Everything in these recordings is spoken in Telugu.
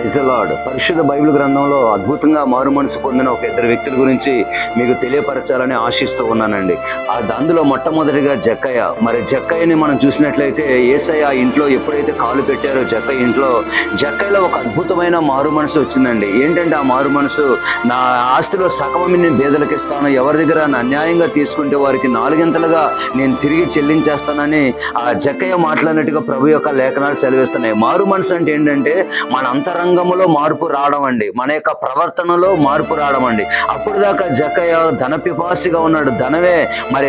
ప్రైజ్ పరిశుద్ధ బైబిల్ గ్రంథంలో అద్భుతంగా మారు మనసు పొందిన ఒక ఇద్దరు వ్యక్తుల గురించి మీకు తెలియపరచాలని ఆశిస్తూ ఉన్నానండి. ఆ అందులో మొట్టమొదటిగా జక్కయ్య. మరి జక్కయ్యని మనం చూసినట్లయితే ఏసయ్య ఆ ఇంట్లో ఎప్పుడైతే కాలు పెట్టారో జక్కయ్య ఇంట్లో జక్కయ్యలో ఒక అద్భుతమైన మారు మనసు వచ్చిందండి. ఏంటంటే ఆ మారు మనసు నా ఆస్తిలో సగమని నేను బేదలకు ఇస్తాను ఎవరి దగ్గర నా అన్యాయంగా తీసుకుంటే వారికి నాలుగింతలుగా నేను తిరిగి చెల్లించేస్తానని ఆ జక్కయ్య మాట్లాడినట్టుగా ప్రభు యొక్క లేఖనాలు సెలవిస్తున్నాయి. మారు మనసు అంటే ఏంటంటే మన అంతరంగములో మార్పు రావడం అండి మన యొక్క ప్రవర్తనలో మార్పు రావడం అండి అప్పుడు దాకా జక్కయ్య ధన పిపాసిగా ఉన్నాడు. ధనమే మరి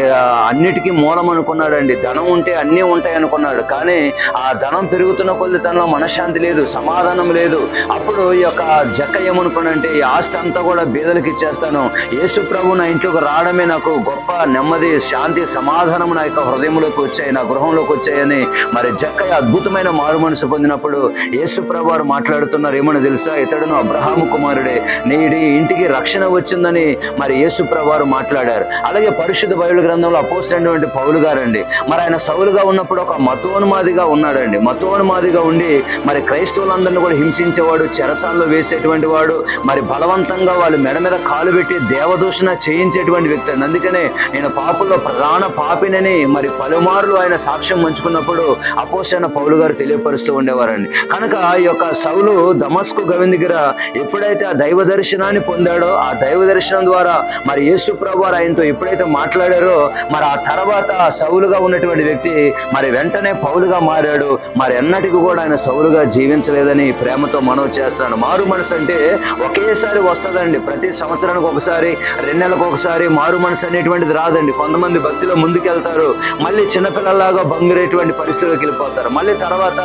అన్నిటికీ మూలం అనుకున్నాడండి. ధనం ఉంటే అన్నీ ఉంటాయి అనుకున్నాడు. కానీ ఆ ధనం పెరుగుతున్న కొద్ది తనలో మనశ్శాంతి లేదు సమాధానం లేదు. అప్పుడు ఈ యొక్క జక్క ఏమనుకున్నాడంటే ఈ ఆస్తి అంతా కూడా బీదలకు ఇచ్చేస్తాను. యేసు ప్రభు నా ఇంట్లోకి రావడమే నాకు గొప్ప నెమ్మది శాంతి సమాధానం నా యొక్క హృదయంలోకి వచ్చాయి నా గృహంలోకి వచ్చాయని. మరి జక్కయ్య అద్భుతమైన మారు మనసు పొందినప్పుడు యేసు ప్రభు వారు మాట్లాడుతున్నారు ఏమని తెలుసా? ఇతడును అబ్రహాము కుమారుడే. నేడి ఇంటికి రక్షణ వచ్చిందని మరి యేసు వారు మాట్లాడారు. అలాగే పరిశుద్ధ బైబిల్ గ్రంథంలో అపోసినటువంటి పౌలు గారండి. మరి ఆయన సౌలుగా ఉన్నప్పుడు ఒక మతోన్మాదిగా ఉన్నాడండి. మతోన్మాదిగా ఉండి మరి క్రైస్తవులందరినీ కూడా హింసించేవాడు చెరసాల్లో వేసేటువంటి వాడు మరి బలవంతంగా వాళ్ళు మెడ మీద కాలు పెట్టి దేవదూషణ చేయించేటువంటి వ్యక్తి అండి. అందుకనే నేను పాపుల్లో ప్రధాన పాపినని మరి పలుమార్లు ఆయన సాక్ష్యం పంచుకున్నప్పుడు అపోసైన పౌలు గారు తెలియపరుస్తూ ఉండేవారండి. కనుక ఈ యొక్క సౌలు దమస్కు గవిన్ దగ్గర ఎప్పుడైతే ఆ దైవ దర్శనాన్ని పొందాడో ఆ దైవ దర్శనం ద్వారా మరి యేసు ప్రభు ఆయనతో ఎప్పుడైతే మాట్లాడారో మరి ఆ తర్వాత సౌలుగా ఉన్నటువంటి వ్యక్తి మరి వెంటనే పౌలుగా మారాడు. మరి ఎన్నటికి కూడా ఆయన సౌలుగా జీవించలేదని ప్రేమతో మనవి చేస్తున్నాడు. మారు మనసు అంటే ఒకేసారి వస్తుందండి. ప్రతి సంవత్సరానికి ఒకసారి రెండు నెలలకు ఒకసారి మారు మనసు అనేటువంటిది రాదండి. కొంతమంది భక్తిలో ముందుకెళ్తారు. మళ్ళీ చిన్నపిల్లలాగా బంగురేటువంటి పరిస్థితిలోకి వెళ్ళిపోతారు. మళ్ళీ తర్వాత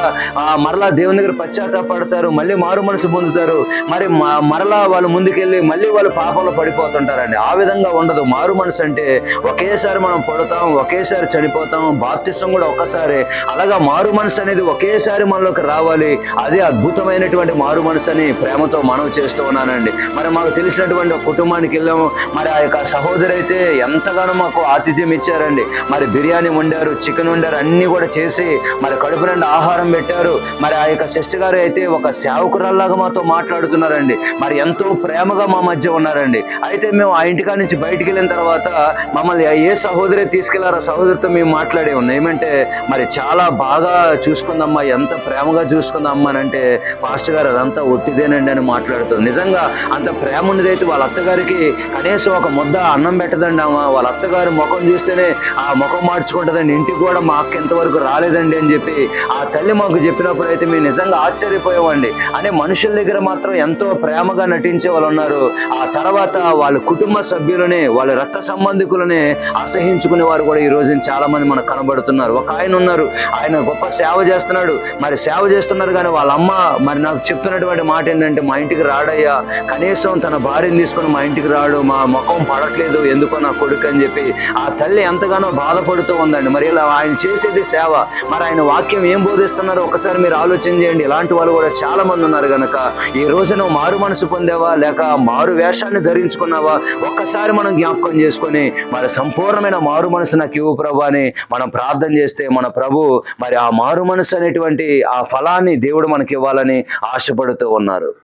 ఆ మరలా దేవుని దగ్గర పశ్చాత్తాపడతారు. మళ్ళీ మారు మనసు పొందుతారు. మరి మ- మరలా వాళ్ళు ముందుకెళ్ళి మళ్ళీ వాళ్ళు పాపంలో పడిపోతుంటారండి. ఆ విధంగా ఉండదు. మారు మనసు అంటే ఒకేసారి మనం పడతాం ఒకేసారి చనిపోతాం బాప్తిసం కూడా ఒక్కసారి. అలాగా మారు మనసు అనేది ఒకేసారి మనలోకి రావాలి. అదే అద్భుతమైనటువంటి మారు మనసు అని ప్రేమతో మనవి చేస్తూ ఉన్నానండి. మరి మాకు తెలిసినటువంటి కుటుంబానికి వెళ్ళాము. మరి ఆ యొక్క సహోదరి అయితే ఎంతగానో మాకు ఆతిథ్యం ఇచ్చారండి. మరి బిర్యానీ వండారు చికెన్ వండారు అన్నీ కూడా చేసి మరి కడుపు ఆహారం పెట్టారు. మరి ఆ యొక్క సిస్టర్ గారు అయితే ఒక సేవకురాల్లాగా మాతో మాట్లాడుతున్నారండి. మరి ఎంతో ప్రేమగా మా మధ్య ఉన్నారండి. అయితే మేము ఆ ఇంటికా నుంచి బయటికి వెళ్ళిన తర్వాత మమ్మల్ని ఏ సహోదరి తీసుకెళ్ళారో సహోదరితో మేము మాట్లాడే ఉన్నాం. ఏమంటే మరి చాలా బాగా చూసుకుందమ్మా ఎంత ప్రేమగా చూసుకుందమ్మా అని అంటే పాస్టర్ గారు అదంతా ఒట్టిదేనండి అని మాట్లాడుతుంది నిజంగా అంత ప్రేమ ఉన్నదైతే వాళ్ళ అత్తగారికి కనీసం ఒక ముద్ద అన్నం పెట్టదండి అమ్మ. వాళ్ళ అత్తగారి ముఖం చూస్తేనే ఆ ముఖం మార్చుకుంటుందండి. ఇంటికి కూడా మాకు ఇంతవరకు రాలేదండి అని చెప్పి ఆ తల్లి మాకు చెప్పినప్పుడు అయితే మేము నిజంగా ఆశ్చర్యపోయామండి అని మనుషుల దగ్గర మాత్రం ఎంతో ప్రేమగా నటించే వాళ్ళు ఉన్నారు. ఆ తర్వాత వాళ్ళ కుటుంబ సభ్యులని వాళ్ళ రక్త సంబంధికులని అసహించుకునే వారు కూడా ఈ రోజున చాలా మంది మనకు కనబడుతున్నారు. ఒక ఆయన ఉన్నారు. ఆయన గొప్ప సేవ చేస్తున్నాడు. మరి సేవ చేస్తున్నారు కానీ వాళ్ళ అమ్మ మరి నాకు చెప్తున్నటువంటి మాట ఏంటంటే మా ఇంటికి రాడయ్యా. కనీసం తన భార్యను తీసుకొని మా ఇంటికి రాడు. మా ముఖం పడట్లేదు. ఎందుకో నా కొడుకు అని చెప్పి ఆ తల్లి ఎంతగానో బాధపడుతూ ఉందండి. మరి ఇలా ఆయన చేసేది సేవ. మరి ఆయన వాక్యం ఏం బోధిస్తున్నారో ఒకసారి మీరు ఆలోచన చేయండి. ఇలాంటి వాళ్ళు కూడా చాలా మంది ఉన్నారు గనక ఈ రోజు నువ్వు మారు మనసు పొందావా? లేక మారు వేషాన్ని ధరించుకున్నావా? ఒక్కసారి మనం జ్ఞాపకం చేసుకొని మరి సంపూర్ణమైన మారు మనసు నాకు ఇవ్వు ప్రభు అని మనం ప్రార్థన చేస్తే మన ప్రభు మరి ఆ మారు మనసు అనేటువంటి ఆ ఫలాన్ని దేవుడు మనకి ఇవ్వాలని ఆశపడుతూ ఉన్నారు.